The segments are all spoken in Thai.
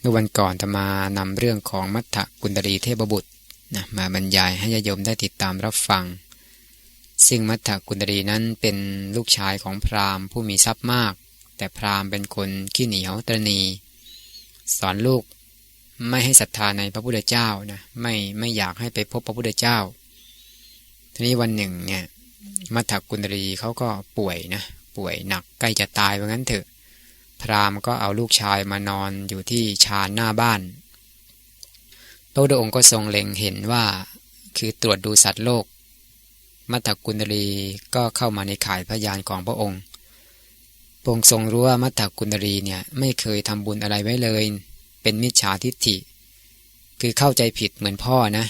เมื่อวันก่อนธรรมานำเรื่องของมัทธกุณดรีเทพบุตรนะมาบรรยายให้ญาติโยมได้ติดตามรับฟัง ซึ่งมัทธกุณดรีนั้นเป็นลูกชายของพราหมณ์ผู้มีทรัพย์มาก แต่พราหมณ์เป็นคนขี้เหนียวตรณี สอนลูกไม่ให้ศรัทธาในพระพุทธเจ้านะไม่ไม่อยากให้ไปพบพระพุทธเจ้า ทีนี้วันหนึ่งเนี่ยมัทธกุณดรีเขาก็ป่วยนะป่วยหนักใกล้จะตายเพราะงั้นเถอะ พราหมณ์ก็เอาลูกชายมานอนอยู่ที่ชานหน้าบ้าน พระพุทธองค์ก็ทรงเล็งเห็นว่า คือตรวจดูสัตว์โลก มัทธกุณรีก็เข้ามาในข่ายพยานของพระองค์พระองค์ทรงรู้ว่ามัทธกุณรีเนี่ยไม่เคยทำบุญอะไรไว้เลย เป็นมิจฉาทิฏฐิ คือเข้าใจผิดเหมือนพ่อนะ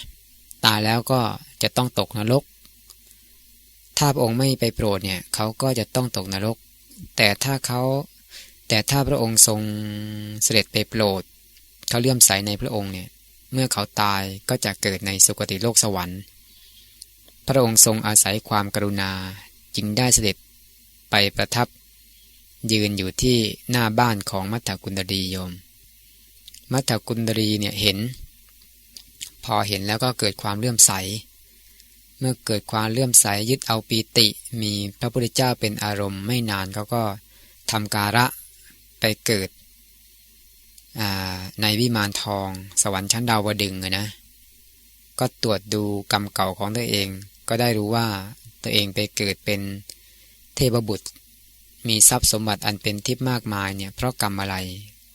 ตายแล้วก็จะต้องตกนรก ถ้าพระองค์ไม่ไปโปรดเนี่ยเขาก็จะต้องตกนรก แต่ถ้าเขา แต่ถ้าพระองค์ทรงเสด็จไปโปรด เขาเลื่อมใสในพระองค์เนี่ยเมื่อเขาตายก็จะเกิดในสุคติโลกสวรรค์ พระองค์ทรงอาศัยความกรุณาจึงได้เสด็จไปประทับ ยืนอยู่ที่หน้าบ้านของมัทธกุณดีโยม มัทธกุณดีเนี่ยเห็น พอเห็นแล้วก็เกิดความเลื่อมใส เมื่อเกิดความเลื่อมใสยึดเอาปีติ มีพระพุทธเจ้าเป็นอารมณ์ไม่นานเขาก็ทำการะ ไปเกิดในวิมานทอง สวรรค์ชั้นดาวดึงนะ ก็ตรวจดูกรรมเก่าของตัวเอง ก็ได้รู้ว่าตัวเองไปเกิดเป็นเทพบุตร มีทรัพย์สมบัติอันเป็นทิพย์มากมายเนี่ยเพราะกรรมอะไร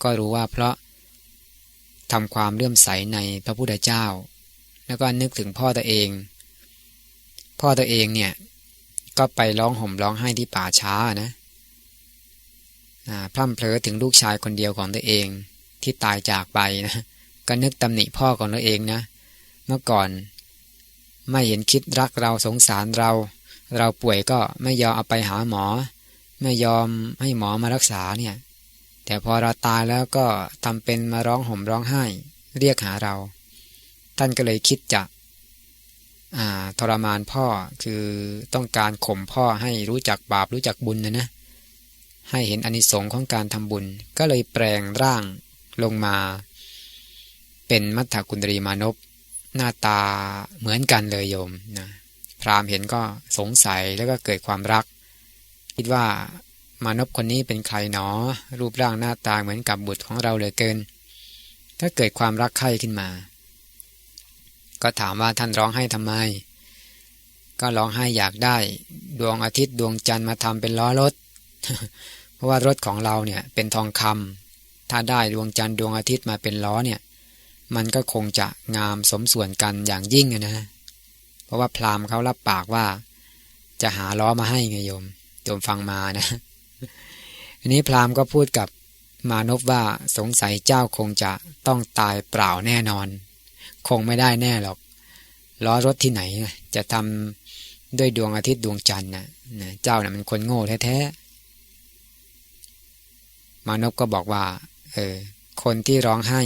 ก็รู้ว่าเพราะทำความเลื่อมใสในพระพุทธเจ้า แล้วก็นึกถึงพ่อตัวเอง พ่อตัวเองเนี่ยก็ไปร้องห่มร้องไห้ที่ป่าช้านะ พร่ำเพลอถึงลูกชายคนเดียวของตัวเองที่ตายจากไปนะก็นึกตำหนิพ่อของตัวเองนะ เมื่อก่อน ไม่เห็นคิดรักเราสงสารเรา เราป่วยก็ไม่ยอมเอาไปหาหมอ ไม่ยอมให้หมอมารักษาเนี่ย แต่พอเราตายแล้วก็ทำเป็นมาร้องห่มร้องไห้ เรียกหาเรา ท่านก็เลยคิดจะทรมานพ่อคือต้องการข่มพ่อให้รู้จักบาปรู้จักบุญนะนะ ให้เห็นอนิสงค์ของการทำบุญ ก็เลยแปลงร่างลงมา เป็นมัทธกุณรีมานพหน้าตาเหมือนกันเลยโยมนะพราหมณ์เห็นก็สงสัยแล้วก็เกิดความรัก คิดว่ามานพคนนี้เป็นใครหนอ รูปร่างหน้าตาเหมือนกับบุตรของเราเลยเกิน ก็เกิดความรักใคร่ขึ้นมา ก็ถามว่าท่านร้องให้ทำไม ก็ร้องให้อยากได้ ดวงอาทิตย์ดวงจันทร์มาทำเป็นล้อรถ เพราะว่ารถของเราเนี่ยเป็นทองคำถ้าได้ดวงจันทร์ดวงอาทิตย์มาเป็นล้อเนี่ย มันก็คงจะงามสมส่วนกันอย่างยิ่งนะ เพราะว่าพราหมณ์เขารับปากว่า จะหาล้อมาให้ไงโยมโยมฟังมานะอันนี้พราหมณ์ก็พูดกับมานพว่าสงสัยเจ้าคงจะต้องตายเปล่าแน่นอน คงไม่ได้แน่หรอกล้อรถที่ไหนจะทำด้วยดวงอาทิตย์ดวงจันทร์นะเจ้านะ่ะมันคนโง่แท้ๆ มานพก็บอกว่า เออ คนที่ร้องไห้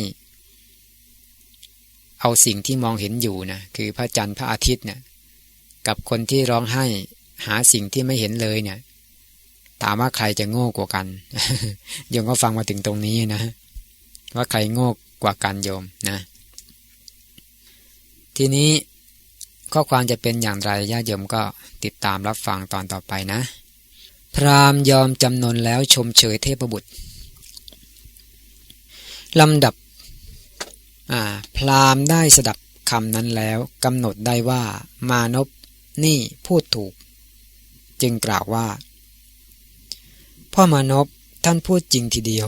เอาสิ่งที่มองเห็นอยู่นะคือพระจันทร์พระอาทิตย์เนี่ยกับคนที่ร้องไห้ หาสิ่งที่ไม่เห็นเลยเนี่ย ถามว่าใครจะโง่กว่ากันโยมก็ฟังมาถึงตรงนี้นะว่าใครโง่กว่ากันโยมนะ ทีนี้ข้อความจะเป็นอย่างไรญาติโยมก็ติดตามรับฟังตอนต่อไปนะ พราหมณ์ยอมจำนนแล้วชมเชยเทพบุตร ลำดับพรามได้สดับคำนั้นแล้วกำหนดได้ว่ามานพนี่พูดถูก จึงกล่าวว่า พ่อมานพท่านพูดจริงทีเดียว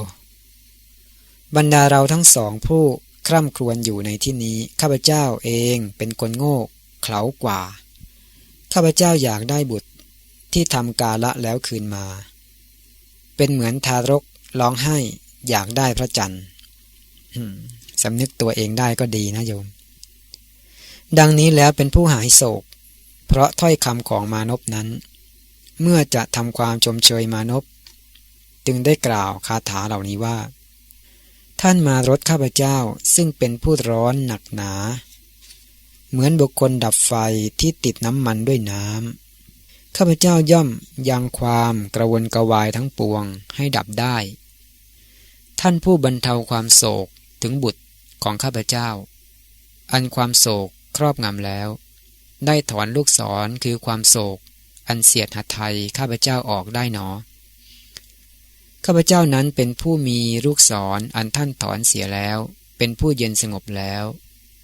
บรรดาเราทั้งสองผู้คร่ำครวญอยู่ในที่นี้ข้าพเจ้าเองเป็นคนโง่เขลากว่า ข้าพเจ้าอยากได้บุตรที่ทำกาละแล้วคืนมา เป็นเหมือนทารกร้องไห้อยากได้พระจันทร์ สำนึกตัวเองได้ก็ดีนะโยม ดังนี้แล้วเป็นผู้หายโศก เพราะถ้อยคำของมานพนั้น เมื่อจะทำความชมเชยมานพจึงได้กล่าวคาถาเหล่านี้ว่า ท่านมารถข้าพเจ้าซึ่งเป็นผู้ร้อนหนักหนา เหมือนบุคคลดับไฟที่ติดน้ำมันด้วยน้ำข้าพเจ้าย่อมยังความกระวนกระวายทั้งปวงให้ดับได้ท่านผู้บรรเทาความโศก ถึงบุตรของข้าพเจ้า อันความโศกครอบงำแล้ว ได้ถอนลูกศรคือความโศก อันเสียดหัไทยข้าพเจ้าออกได้หนอ ข้าพเจ้านั้นเป็นผู้มีลูกศรออันท่านถอนเสียแล้ว เป็นผู้เย็นสงบแล้ว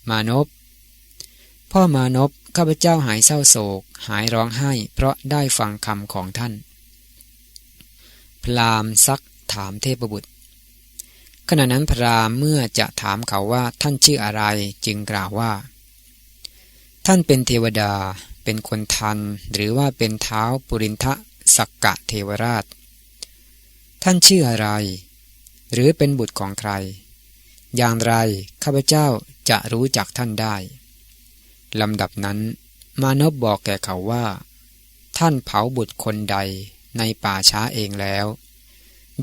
มานพพ่อมานพข้าพเจ้าหายเศร้าโศก หายร้องไห้ เพราะได้ฟังคำของท่าน พรามซักถามเทพบุตร ขณะนั้นพรามเมื่อจะถามเขาว่าท่านชื่ออะไรจึงกล่าวว่า ท่านเป็นเทวดา เป็นคนทัน หรือว่าเป็นเท้าปุรินทะสักกะเทวราช ท่านชื่ออะไร หรือเป็นบุตรของใคร อย่างไรข้าพเจ้าจะรู้จักท่านได้ลำดับนั้น มานพบอกแก่เขาว่า ท่านเผาบุตรคนใดในป่าช้าเองแล้ว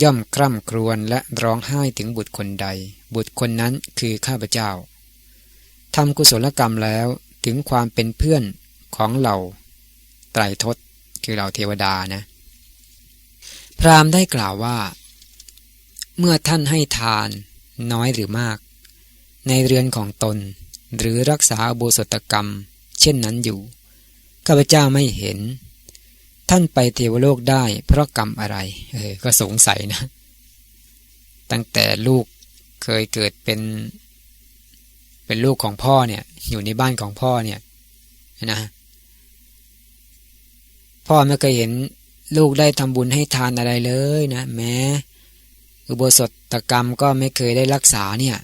ย่อมคร่ำครวญและร้องไห้ถึงบุตรคนใด บุตรคนนั้นคือข้าพเจ้าทำกุศลกรรมแล้วถึงความเป็นเพื่อนของเหล่าไตรทศคือเหล่าเทวดานะ พราหมณ์ได้กล่าวว่า เมื่อท่านให้ทานน้อยหรือมาก ในเรือนของตน หรือรักษาโบสถกรรม เช่นนั้นอยู่ข้าพเจ้าไม่เห็น ท่านไปเทวโลกได้ เพราะกรรมอะไร เออ ก็สงสัยนะ ตั้งแต่ลูกเคยเกิดเป็น เป็นลูกของพ่อเนี่ย อยู่ในบ้านของพ่อเนี่ยนะ พ่อไม่เคยเห็นลูกได้ทำบุญให้ทานอะไรเลยนะแม้อุโบสถกรรมก็ไม่เคยได้รักษาเนี่ย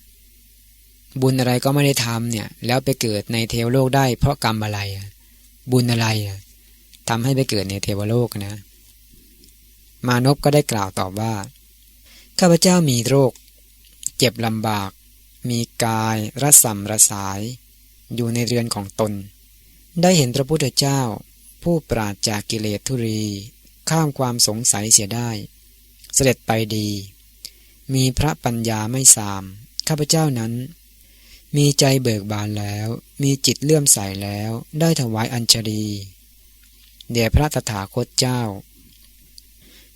บุญอะไรก็ไม่ได้ทำเนี่ย แล้วไปเกิดในเทวโลกได้เพราะกรรมอะไร บุญอะไร ทำให้ไปเกิดในเทวโลกนะ มานพก็ได้กล่าวตอบว่า ข้าพเจ้ามีโรค เจ็บลำบาก มีกายระสำระสาย อยู่ในเรือนของตน ได้เห็นพระพุทธเจ้า ผู้ปราศจากกิเลสทุรี ข้ามความสงสัยเสียได้ เสด็จไปดี มีพระปัญญาไม่สาม ข้าพเจ้านั้นมีใจเบิกบานแล้ว มีจิตเลื่อมใสแล้ว ได้ถวายอัญชลี เดียพระตถาคตเจ้า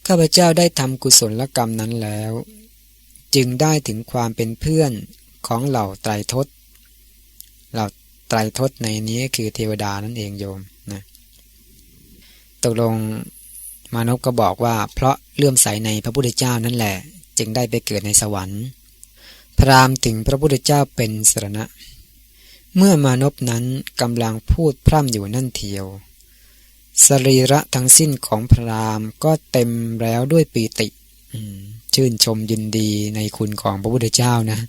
ข้าพเจ้าได้ทำกุศลกรรมนั้นแล้ว จึงได้ถึงความเป็นเพื่อนของเหล่าไตรทศเหล่าไตรทศในนี้คือเทวดานั่นเองโยมนะตกลงมานพก็บอกว่า เพราะเลื่อมใสในพระพุทธเจ้านั่นแหละ จึงได้ไปเกิดในสวรรค์ พรามถึงพระพุทธเจ้าเป็นสรณะ เมื่อมานพนั้นกำลังพูดพร่ำอยู่นั่นเทียว สรีระทั้งสิ้นของพรามก็เต็มแล้วด้วยปีติชื่นชมยินดีในคุณของพระพุทธเจ้านะ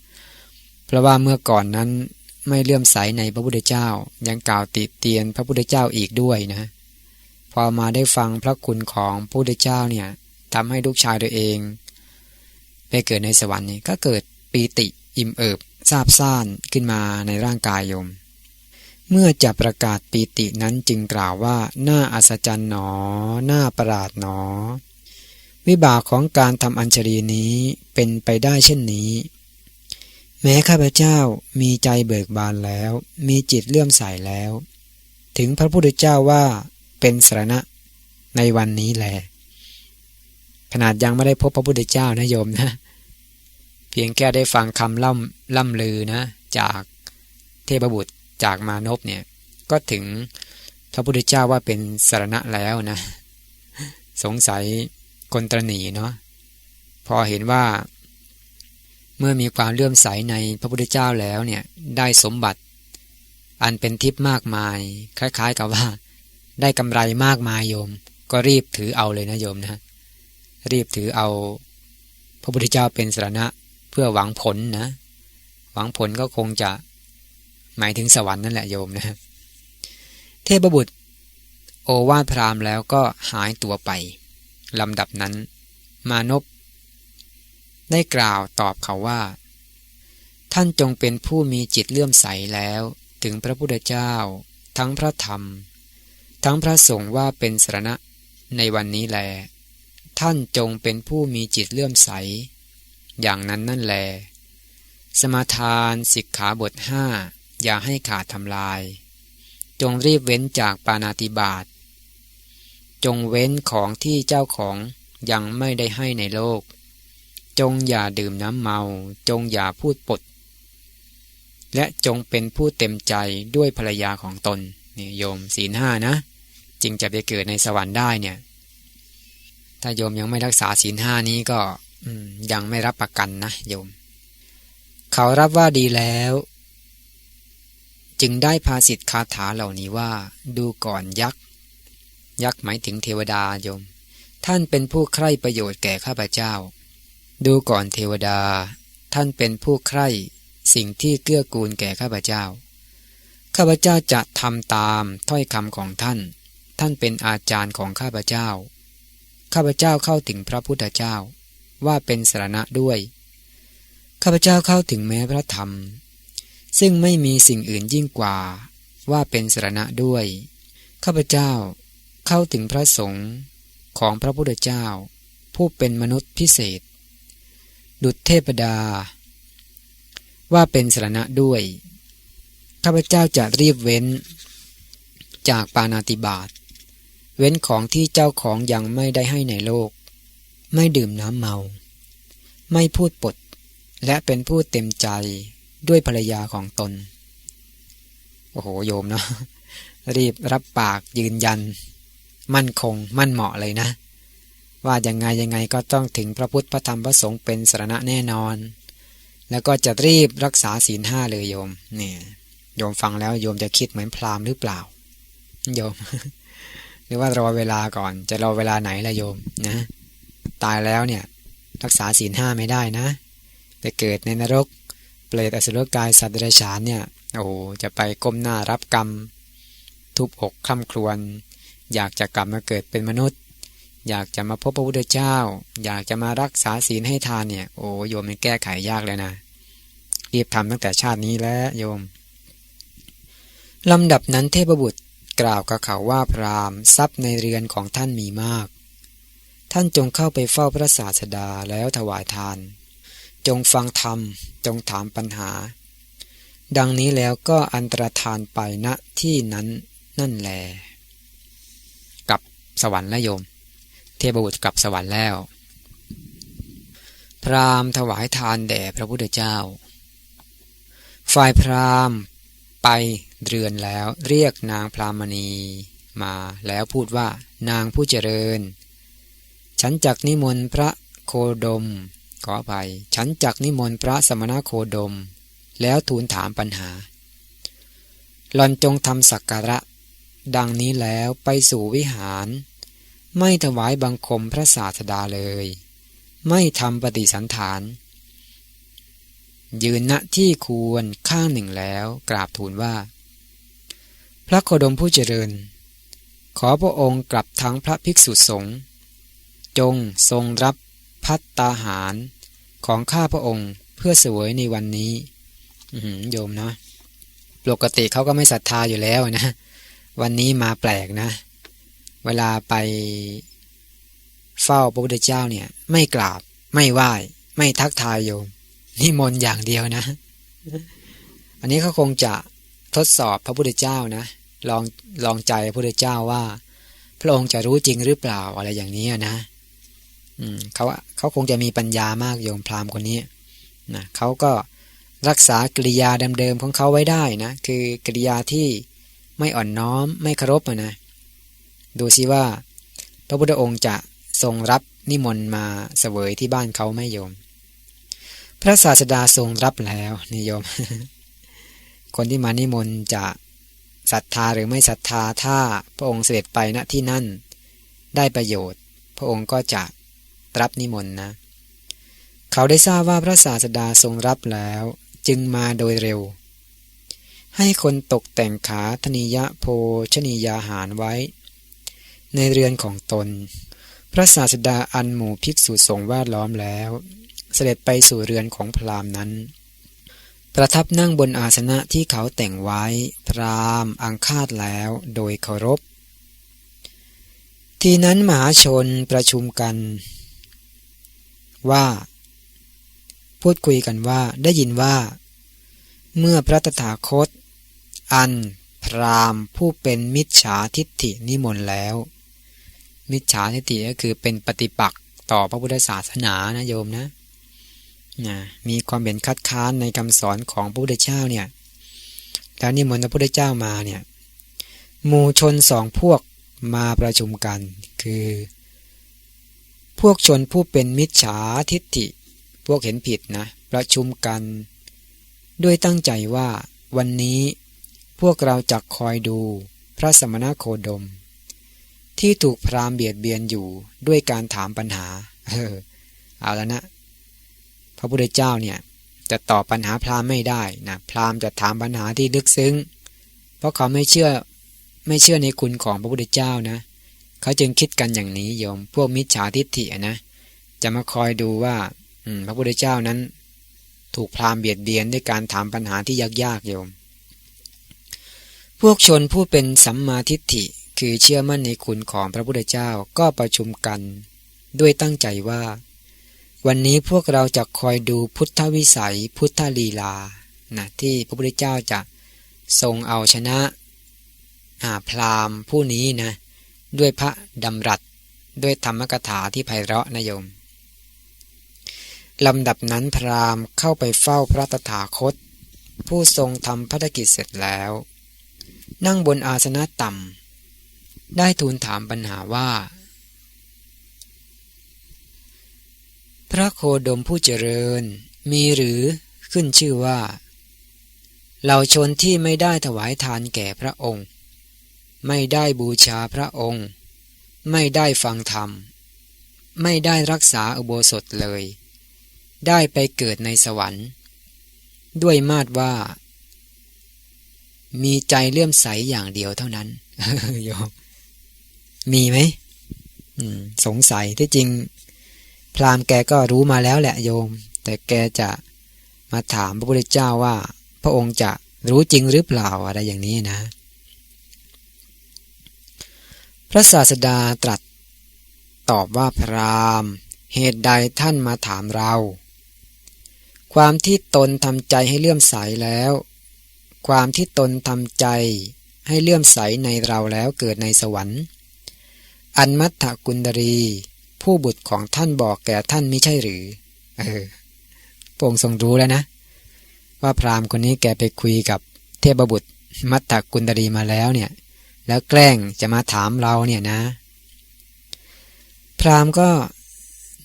เพราะว่าเมื่อก่อนนั้นไม่เลื่อมใสในพระพุทธเจ้า ยังกล่าวติเตียนพระพุทธเจ้าอีกด้วยนะ พอมาได้ฟังพระคุณของพระพุทธเจ้าเนี่ยทำให้ลูกชายตัวเอง ไปเกิดในสวรรค์นี่ก็เกิดปีติอิ่มเอิบซาบซ่านขึ้นมาในร่างกายโยม เมื่อจะประกาศปีตินั้นจึงกล่าวว่า น่าอัศจรรย์หนอ น่าประหลาดหนอ วิบากของการทำอัญชลีนี้เป็นไปได้เช่นนี้ แม้ข้าพเจ้ามีใจเบิกบานแล้ว มีจิตเลื่อมใสแล้ว ถึงพระพุทธเจ้าว่าเป็นสรณะในวันนี้แหละขนาดยังไม่ได้พบพระพุทธเจ้านะโยมนะ เพียงแค่ได้ฟังคำล่ำล่ำลือนะ จากเทพบุตร จากมานพเนี่ยก็ถึงพระพุทธเจ้าว่าเป็นสรณะแล้วนะ สงสัยคนตรณีเนาะพอเห็นว่า เมื่อมีความเลื่อมใสในพระพุทธเจ้าแล้วเนี่ยได้สมบัติ อันเป็นทิพย์มากมาย คล้าย ๆ กับว่า ได้กำไรมากมายโยม ก็รีบถือเอาเลยนะโยมนะ รีบถือเอา พระพุทธเจ้าเป็นสรณะเพื่อหวังผลนะ หวังผลก็คงจะ หมายถึงสวรรค์นั่นแหละโยมนะเทพบุตร โอวาทพรามแล้วก็หายตัวไปลำดับนั้น มานพได้กล่าวตอบเขาว่า ท่านจงเป็นผู้มีจิตเลื่อมใสแล้วถึงพระพุทธเจ้า ทั้งพระธรรม ทั้งพระสงฆ์ว่าเป็นสรณะในวันนี้แล ท่านจงเป็นผู้มีจิตเลื่อมใส อย่างนั้นนั่นแล สมาทานสิกขาบทห้า อย่าให้ขาดทำลาย จงรีบเว้นจากปานาติบาต จงเว้นของที่เจ้าของยังไม่ได้ให้ในโลก จงอย่าดื่มน้ำเมา จงอย่าพูดปด และจงเป็นผู้เต็มใจด้วยภรรยาของตนนี่โยมศีลห้านะจึงจะไปเกิดในสวรรค์ได้เนี่ย ถ้าโยมยังไม่รักษาศีลห้านี้ก็ยังไม่รับประกันนะโยม เขารับว่าดีแล้ว จึงได้ภาสิทธคาถาเหล่านี้ว่า ดูก่อนยักษ์ ยักษ์หมายถึงเทวดาโยม ท่านเป็นผู้ใคร่ประโยชน์แก่ข้าพเจ้า ดูก่อนเทวดา ท่านเป็นผู้ใคร่สิ่งที่เกื้อกูลแก่ข้าพเจ้า ข้าพเจ้าจะทำตามถ้อยคำของท่าน ท่านเป็นอาจารย์ของข้าพเจ้า ข้าพเจ้าเข้าถึงพระพุทธเจ้า ว่าเป็นสรณะด้วย ข้าพเจ้าเข้าถึงแม้พระธรรม ซึ่งไม่มีสิ่งอื่นยิ่งกว่า ว่าเป็นสรณะด้วย ข้าพเจ้าเข้าถึงพระสงฆ์ของพระพุทธเจ้า ผู้เป็นมนุษย์พิเศษ ดุจเทพดา ว่าเป็นสรณะด้วย ข้าพเจ้าจะรีบเว้น จากปานาติบาตเว้นของที่เจ้าของยังไม่ได้ให้ในโลก ไม่ดื่มน้ำเมา ไม่พูดปด และเป็นผู้เต็มใจ ด้วยภรรยาของตน โอ้โหโยมเนาะรีบรับปากยืนยัน มั่นคง มั่นเหมาะเลยนะ ว่ายังไงยังไงก็ต้องถึงพระพุทธพระธรรมพระสงฆ์เป็นสรณะแน่นอน แล้วก็จะรีบรักษาศีลห้าเลยโยมเนี่ยโยมฟังแล้วโยมจะคิดเหมือนพราหมณ์หรือเปล่า โยม หรือว่ารอเวลาก่อน จะรอเวลาไหนล่ะโยมนะ ตายแล้วเนี่ย รักษาศีลห้าไม่ได้นะไปเกิดในนรก เปรตอสุรกายสัตว์เดรัจฉานเนี่ยโอ้โหจะไปก้มหน้ารับกรรม ทุบอกคล่ำครวญอยากจะกลับมาเกิดเป็นมนุษย์ อยากจะมาพบพระพุทธเจ้า อยากจะมารักษาศีลให้ทานเนี่ยโอ้โยมมันแก้ไขยากเลยนะรีบทำตั้งแต่ชาตินี้แล้วโยมลำดับนั้นเทพบุตรกล่าวกับเขาว่าพราหมณ์ทรัพย์ในเรือนของท่านมีมาก ท่านจงเข้าไปเฝ้าพระศาสดาแล้วถวายทาน จงฟังธรรม จงถามปัญหา ดังนี้แล้วก็อันตรธานไปณที่นั้นนั่นแล กับสวรรค์และโยม เทพบุตรกับสวรรค์แล้ว พราหมณ์ถวายทานแด่พระพุทธเจ้า ฝ่ายพราหมณ์ไปเรือนแล้วเรียกนางพรามณีมาแล้วพูดว่านางผู้เจริญ ฉันจักนิมนต์พระโคดม ขออภัย ฉันจักนิมนต์พระสมณโคดม แล้วทูลถามปัญหาหลอนจงทำสักการะ ดังนี้แล้วไปสู่วิหาร ไม่ถวายบังคมพระศาสดาเลย ไม่ทำปฏิสันฐาน ยืนณที่ควรข้างหนึ่งแล้วกราบทูลว่า พระโคดมผู้เจริญ ขอพระองค์กลับทั้งพระภิกษุสงฆ์จงทรงรับพัตตาหาร ของข้าพระองค์เพื่อสวยในวันนี้โยมเนาะปกติเขาก็ไม่ศรัทธาอยู่แล้วนะ วันนี้มาแปลกนะ เวลาไปเฝ้าพระพุทธเจ้าเนี่ย ไม่กราบ ไม่ไหว้ ไม่ทักทายโยมนิมนต์อย่างเดียวนะ อันนี้เขาคงจะทดสอบพระพุทธเจ้านะลองลองใจพระพุทธเจ้าว่า พระองค์จะรู้จริงหรือเปล่าอะไรอย่างนี้นะ เขาเขาคงจะมีปัญญามากโยมพราหมณ์คนนี้นะเขาก็รักษากริยาเดิมๆของเขาไว้ได้นะคือกริยาที่ไม่อ่อนน้อมไม่เคารพนะดูซิว่า พระพุทธองค์จะทรงรับนิมนต์มาเสวยที่บ้านเขาไม่โยม พระศาสดาทรงรับแล้วนิยม คนที่มานิมนต์จะศรัทธาหรือไม่ศรัทธาถ้าพระองค์เสด็จไปณที่นั่นได้ประโยชน์ พระองค์ก็จะ รับนิมนต์นะ เขาได้ทราบว่าพระศาสดาทรงรับแล้วจึงมาโดยเร็ว ให้คนตกแต่งขาธนิยะโภชนียาหารไว้ ในเรือนของตน พระศาสดาอันหมู่ภิกษุสงฆ์แวดล้อมแล้ว เสด็จไปสู่เรือนของพราหมณ์นั้น ประทับนั่งบนอาสนะที่เขาแต่งไว้ พราหมณ์อังคาดแล้วโดยเคารพ ทีนั้นมหาชนประชุมกัน ว่า พูดคุยกันว่าได้ยินว่า เมื่อพระตถาคต อันพรามผู้เป็นมิจฉาทิฏฐินิมนต์แล้ว มิจฉาทิฏฐิก็คือเป็นปฏิปักษ์ต่อพระพุทธศาสนานะโยมนะนะมีความเห็นคัดค้านในคำสอนของพระพุทธเจ้าเนี่ยแล้วนิมนต์พระพุทธเจ้ามาเนี่ยหมู่ชนสองพวกมาประชุมกัน คือ พวกชนผู้เป็นมิจฉาทิฏฐิ พวกเห็นผิดนะ ประชุมกัน ด้วยตั้งใจว่า วันนี้พวกเราจักคอยดูพระสมณโคดม ที่ถูกพรามเบียดเบียนอยู่ด้วยการถามปัญหา เออ เอาแล้วนะ พระพุทธเจ้าเนี่ย จะตอบปัญหาพราหมณ์ไม่ได้นะพราหมณ์จะถามปัญหาที่ลึกซึ้ง เพราะเขาไม่เชื่อไม่เชื่อในคุณของพระพุทธเจ้านะเขาจึงคิดกันอย่างนี้โยม พวกมิจฉาทิฏฐินะจะมาคอยดูว่าพระพุทธเจ้านั้น ถูกพราหมณ์เบียดเบียนด้วยการถามปัญหาที่ยากๆโยม พวกชนผู้เป็นสัมมาทิฏฐิคือเชื่อมั่นในคุณของพระพุทธเจ้าก็ประชุมกัน ด้วยตั้งใจว่า วันนี้พวกเราจะคอยดูพุทธวิสัยพุทธลีลานะที่พระพุทธเจ้าจะทรงเอาชนะพราหมณ์ผู้นี้นะ ด้วยพระดำรัส ด้วยธรรมกถาที่ไพเราะนะโยมลำดับนั้นพราหมณ์เข้าไปเฝ้าพระตถาคต ผู้ทรงทำพัฒกิจเสร็จแล้ว นั่งบนอาสนะต่ำได้ทูลถามปัญหาว่า พระโคดมผู้เจริญมีหรือขึ้นชื่อว่า เหล่าชนที่ไม่ได้ถวายทานแก่พระองค์ ไม่ได้บูชาพระองค์ ไม่ได้ฟังธรรม ไม่ได้รักษาอุโบสถเลย ได้ไปเกิดในสวรรค์ ด้วยมาดว่า มีใจเลื่อมใสอย่างเดียวเท่านั้นโยมมีไหมสงสัยที่จริง พราหมณ์แกก็รู้มาแล้วแหละโยม แต่แกจะมาถามพระพุทธเจ้าว่า พระองค์จะรู้จริงหรือเปล่าอะไรอย่างนี้นะ พระศาสดาตรัส ตอบว่าพรามเหตุใดท่านมาถามเรา ความที่ตนทำใจให้เลื่อมใสแล้ว ความที่ตนทำใจให้เลื่อมใสในเราแล้วเกิดในสวรรค์ อันมัตถกุณดรี ผู้บุตรของท่านบอกแก่ท่านไม่ใช่หรือ เออพระองค์ทรงรู้แล้วนะ ว่าพราหมณ์คนนี้แกไปคุยกับเทพบุตรมัตตกุลดรีมาแล้วเนี่ย แล้วแกล้งจะมาถามเราเนี่ยนะ พราหมณ์ก็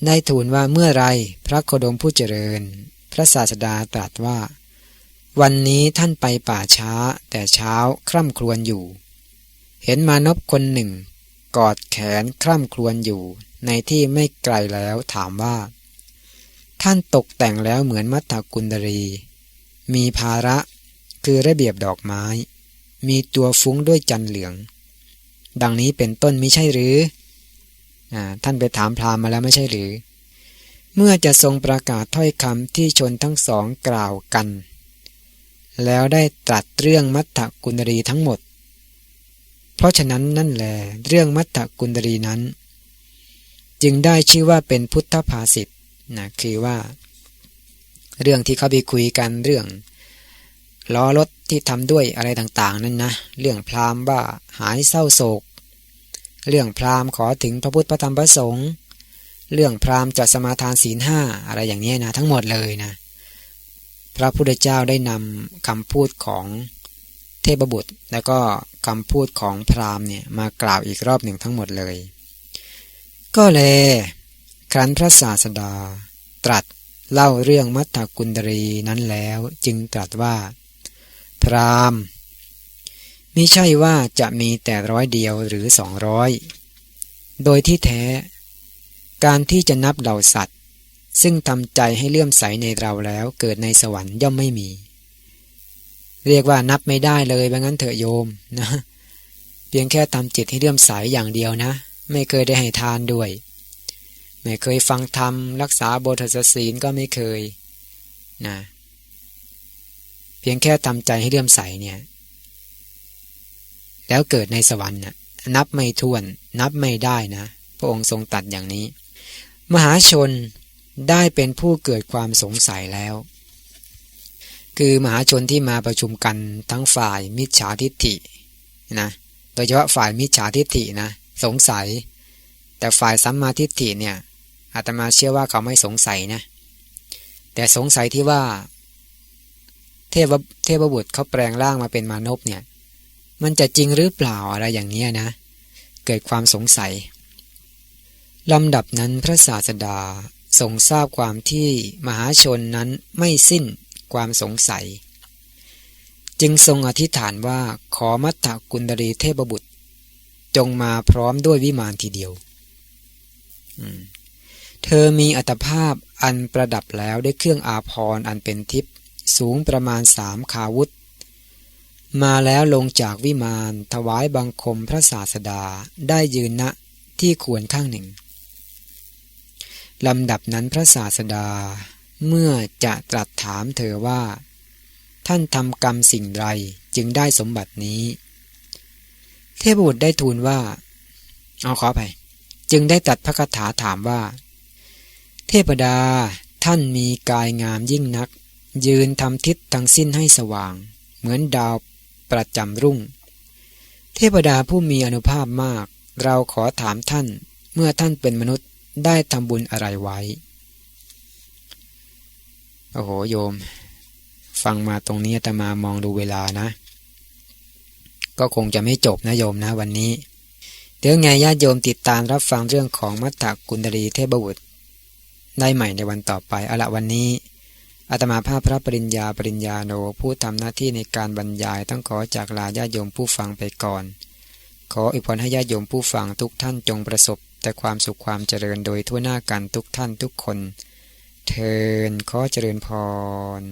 ได้ทูลว่าเมื่อไรพระโคดมผู้เจริญ พระศาสดาตรัสว่า วันนี้ท่านไปป่าช้าแต่เช้าคร่ำครวญอยู่ เห็นมานพคนหนึ่ง กอดแขนคร่ำครวญอยู่ ในที่ไม่ไกลแล้วถามว่า ท่านตกแต่งแล้วเหมือนมัทธกุลดรี มีภาระคือระเบียบดอกไม้ มีตัวฟุ้งด้วยจันเหลือง ดังนี้เป็นต้นมิใช่หรืออท่านไปถามพราหมณ์มาแล้วไม่ใช่หรือ เมื่อจะทรงประกาศถ้อยคำที่ชนทั้งสองกล่าวกัน แล้วได้ตรัสเรื่องมัทธกุลรีทั้งหมด เพราะฉะนั้นนั่นแหละเรื่องมัทธกุลรีนั้น จึงได้ชื่อว่าเป็นพุทธภาษิตนะคือว่า เรื่องที่เขาไปคุยกันเรื่อง ล้อรถที่ทำด้วยอะไรต่างๆ นั่นนะ เรื่องพราหมณ์ว่าหายเศร้าโศก เรื่องพราหมณ์ขอถึงพระพุทธพระธรรมพระสงฆ์เรื่องพราหมณ์จัดสมาทานศีลห้าอะไรอย่างนี้นะทั้งหมดเลยนะ พระพุทธเจ้าได้นำคำพูดของเทพบุตร แล้วก็คำพูดของพราหมณ์เนี่ยมากล่าวอีกรอบหนึ่งทั้งหมดเลย ก็แลยครั้นพระศาสดา ตรัสเล่าเรื่องมัตตกุณดรีนั้นแล้ว จึงตรัสว่า พรามมิใช่ว่าจะมีแต่ร้อยเดียวหรือสองร้อยโดยที่แท้ การที่จะนับเหล่าสัตว์ ซึ่งทำใจให้เลื่อมใสในเราแล้วเกิดในสวรรค์ย่อมไม่มี เรียกว่านับไม่ได้เลยบางั้นเถอะโยมนะ เพียงแค่ทำจิตให้เลื่อมใสอย่างเดียวนะ ไม่เคยได้ให้ทานด้วย ไม่เคยฟังธรรมรักษาบทศีลก็ไม่เคยนะ เพียงแค่ทำใจให้เลื่อมใสเนี่ย แล้วเกิดในสวรรค์น่ะนับไม่ถ้วน นับไม่ได้นะ พระองค์ทรงตัดอย่างนี้ มหาชนได้เป็นผู้เกิดความสงสัยแล้ว คือมหาชนที่มาประชุมกันทั้งฝ่ายมิจฉาทิฏฐินะโดยเฉพาะฝ่ายมิจฉาทิฏฐินะสงสัย แต่ฝ่ายสัมมาทิฏฐิเนี่ยอาตมาเชื่อว่าเขาไม่สงสัยนะแต่สงสัยที่ว่า เทพเทพบุตรเขาแปลงร่างมาเป็นมานพเนี่ย มันจะจริงหรือเปล่าอะไรอย่างนี้นะ เกิดความสงสัยลำดับนั้นพระศาสดาทรงทราบความที่มหาชนนั้นไม่สิ้นความสงสัย จึงทรงอธิษฐานว่าขอมัตตกุณดรีเทพบุตร จงมาพร้อมด้วยวิมานทีเดียว เธอมีอัตภาพอันประดับแล้วด้วยเครื่องอาภรณ์อันเป็นทิพย์ สูงประมาณสามขาวุธ มาแล้วลงจากวิมานถวายบังคมพระศาสดาได้ยืนณที่ควรข้างหนึ่งลำดับนั้นพระศาสดา เมื่อจะตรัสถามเธอว่า ท่านทำกรรมสิ่งไรจึงได้สมบัตินี้ เทพบุตรได้ทูลว่า เอาขอไป จึงได้ตัดพระคาถาถามว่า เทพดาท่านมีกายงามยิ่งนัก ยืนทำทิศทั้งสิ้นให้สว่าง เหมือนดาวประจำรุ่ง เทพดาผู้มีอนุภาพมาก เราขอถามท่านเมื่อท่านเป็นมนุษย์ได้ทำบุญอะไรไว้ โอ้โหโยม ฟังมาตรงนี้แต่มามองดูเวลานะ ก็คงจะไม่จบนะโยมนะวันนี้เดี๋ยวไงญาติโยมติดตามรับฟังเรื่องของมัตตกุณดรีเทพบุตรได้ใหม่ในวันต่อไปเอาละวันนี้ อาตมาภาพพระปริญญาปริญญาโนผู้ทำหน้าที่ในการบรรยายต้องขอจากลาญาติโยมผู้ฟังไปก่อน ขออิพรให้ญาติโยมผู้ฟังทุกท่านจงประสบ แต่ความสุขความเจริญโดยทั่วหน้ากันทุกท่านทุกคน เทินขอเจริญพร